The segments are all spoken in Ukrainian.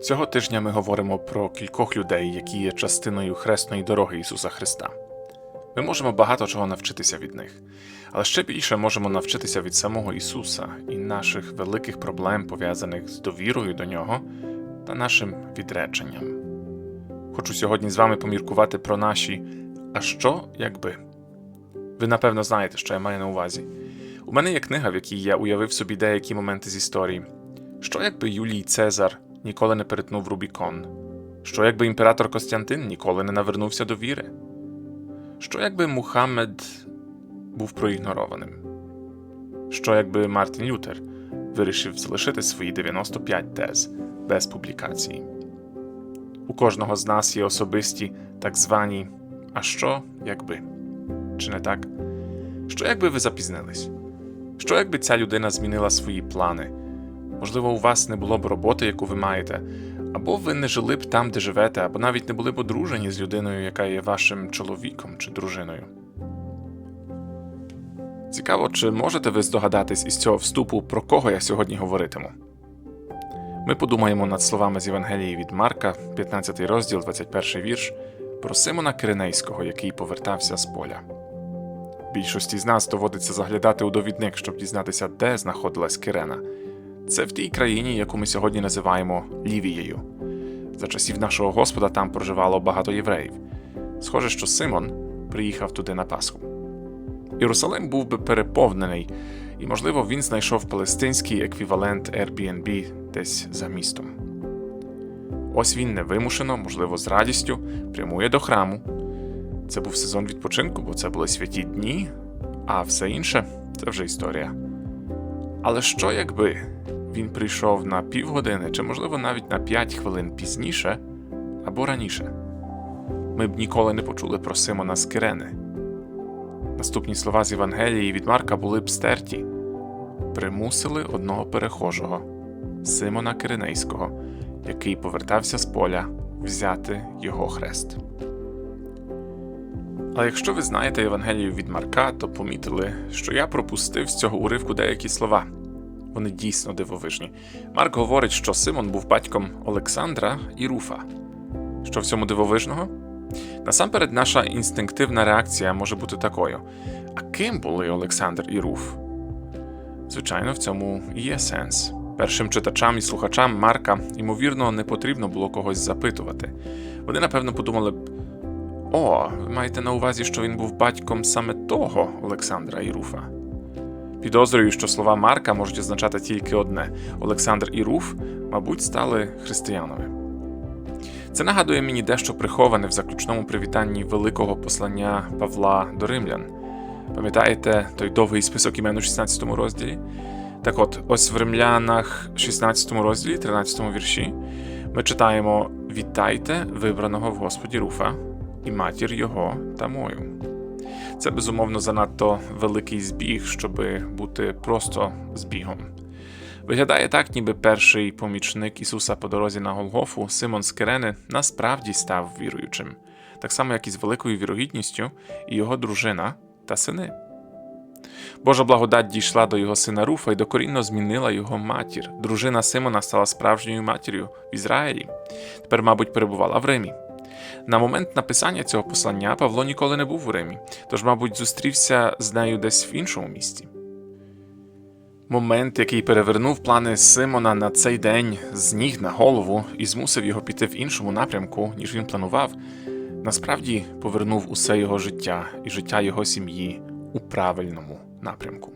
Цього тижня ми говоримо про кількох людей, які є частиною хресної дороги Ісуса Христа. Ми можемо багато чого навчитися від них, але ще більше можемо навчитися від самого Ісуса і наших великих проблем, пов'язаних з довірою до Нього та нашим відреченням. Хочу сьогодні з вами поміркувати про наші А що, якби? Ви напевно знаєте, що я маю на увазі. У мене є книга, в якій я уявив собі деякі моменти з історії. Що якби Юлій Цезар ніколи не перетнув Рубікон? Що якби імператор Костянтин ніколи не навернувся до віри? Що якби Мухаммед був проігнорованим? Що якби Мартін Лютер вирішив залишити свої 95 тез без публікації? У кожного з нас є особисті так звані А що якби? Чи не так? Що якби ви запізнились? Що якби ця людина змінила свої плани? Можливо, у вас не було б роботи, яку ви маєте, або ви не жили б там, де живете, або навіть не були б одружені з людиною, яка є вашим чоловіком чи дружиною. Цікаво, чи можете ви здогадатись із цього вступу, про кого я сьогодні говоритиму? Ми подумаємо над словами з Євангелії від Марка, 15 розділ, 21 вірш, про Симона Киринейського, який повертався з поля. Більшості з нас доводиться заглядати у довідник, щоб дізнатися, де знаходилась Кирена. Це в тій країні, яку ми сьогодні називаємо Лівією. За часів нашого Господа там проживало багато євреїв. Схоже, що Симон приїхав туди на Пасху. Єрусалим був би переповнений, і, можливо, він знайшов палестинський еквівалент Airbnb десь за містом. Ось він невимушено, можливо, з радістю, прямує до храму. Це був сезон відпочинку, бо це були святі дні, а все інше це вже історія. Але що якби він прийшов на півгодини чи, можливо, навіть на 5 хвилин пізніше або раніше? Ми б ніколи не почули про Симона з Кирени. Наступні слова з Євангелії від Марка були б стерті примусили одного перехожого, Симона Киринейського, який повертався з поля, взяти його хрест. Але якщо ви знаєте Євангелію від Марка, то помітили, що я пропустив з цього уривку деякі слова. Вони дійсно дивовижні. Марк говорить, що Симон був батьком Олександра і Руфа. Що в цьому дивовижного? Насамперед, наша інстинктивна реакція може бути такою: а ким були Олександр і Руф? Звичайно, в цьому є сенс. Першим читачам і слухачам Марка, ймовірно, не потрібно було когось запитувати. Вони, напевно, подумали б: о, ви маєте на увазі, що він був батьком саме того Олександра і Руфа. Підозрюю, що слова Марка можуть означати тільки одне: Олександр і Руф, мабуть, стали християнами. Це нагадує мені дещо приховане в заключному привітанні великого послання Павла до римлян. Пам'ятаєте той довгий список імен у 16 розділі? Так от, ось в римлянах 16 розділі, 13 вірші, ми читаємо: Вітайте вибраного в Господі Руфа і матір його та мою. Це безумовно занадто великий збіг, щоб бути просто збігом. Виглядає так, ніби перший помічник Ісуса по дорозі на Голгофу, Симон з Кирени, насправді став віруючим, так само, як і з великою вірогідністю, і його дружина та сини. Божа благодать дійшла до його сина Руфа і докорінно змінила його матір. Дружина Симона стала справжньою матір'ю в Ізраїлі. Тепер, мабуть, перебувала в Римі. На момент написання цього послання Павло ніколи не був у Римі, тож, мабуть, зустрівся з нею десь в іншому місті. Момент, який перевернув плани Симона на цей день з ніг на голову і змусив його піти в іншому напрямку, ніж він планував, насправді повернув усе його життя і життя його сім'ї у правильному напрямку.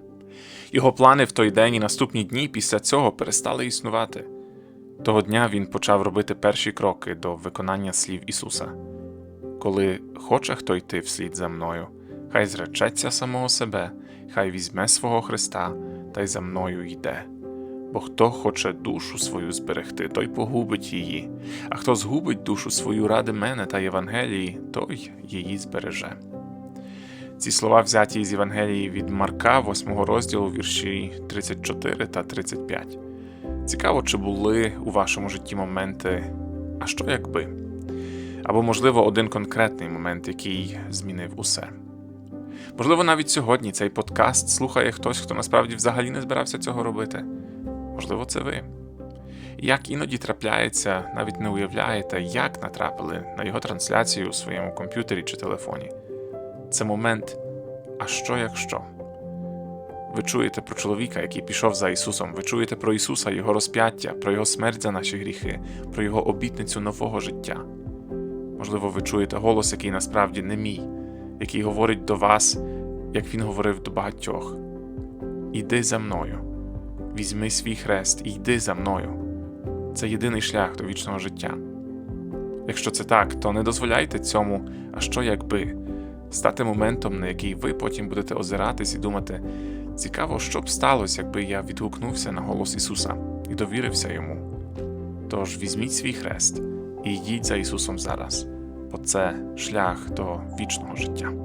Його плани в той день і наступні дні після цього перестали існувати. Того дня він почав робити перші кроки до виконання слів Ісуса. Коли хоче хто йти вслід за мною, хай зречеться самого себе, хай візьме свого Христа та й за мною йде. Бо хто хоче душу свою зберегти, той погубить її, а хто згубить душу свою ради мене та Євангелії, той її збереже. Ці слова взяті з Євангелії від Марка, 8 розділу, вірші 34 та 35. Цікаво, чи були у вашому житті моменти, а що якби? Або, можливо, один конкретний момент, який змінив усе. Можливо, навіть сьогодні цей подкаст слухає хтось, хто насправді взагалі не збирався цього робити. Можливо, це ви. Як іноді трапляється, навіть не уявляєте, як натрапили на його трансляцію у своєму комп'ютері чи телефоні. Це момент, а що якщо? Ви чуєте про чоловіка, який пішов за Ісусом, ви чуєте про Ісуса, Його розп'яття, про Його смерть за наші гріхи, про Його обітницю нового життя. Можливо, ви чуєте голос, який насправді не мій, який говорить до вас, як він говорив до багатьох: Іди за мною, візьми свій хрест і йди за мною. Це єдиний шлях до вічного життя. Якщо це так, то не дозволяйте цьому, а що якби, стати моментом, на який ви потім будете озиратись і думати, цікаво, що б сталося, якби я відгукнувся на голос Ісуса і довірився йому. Тож візьміть свій хрест і йдіть за Ісусом зараз, бо це шлях до вічного життя.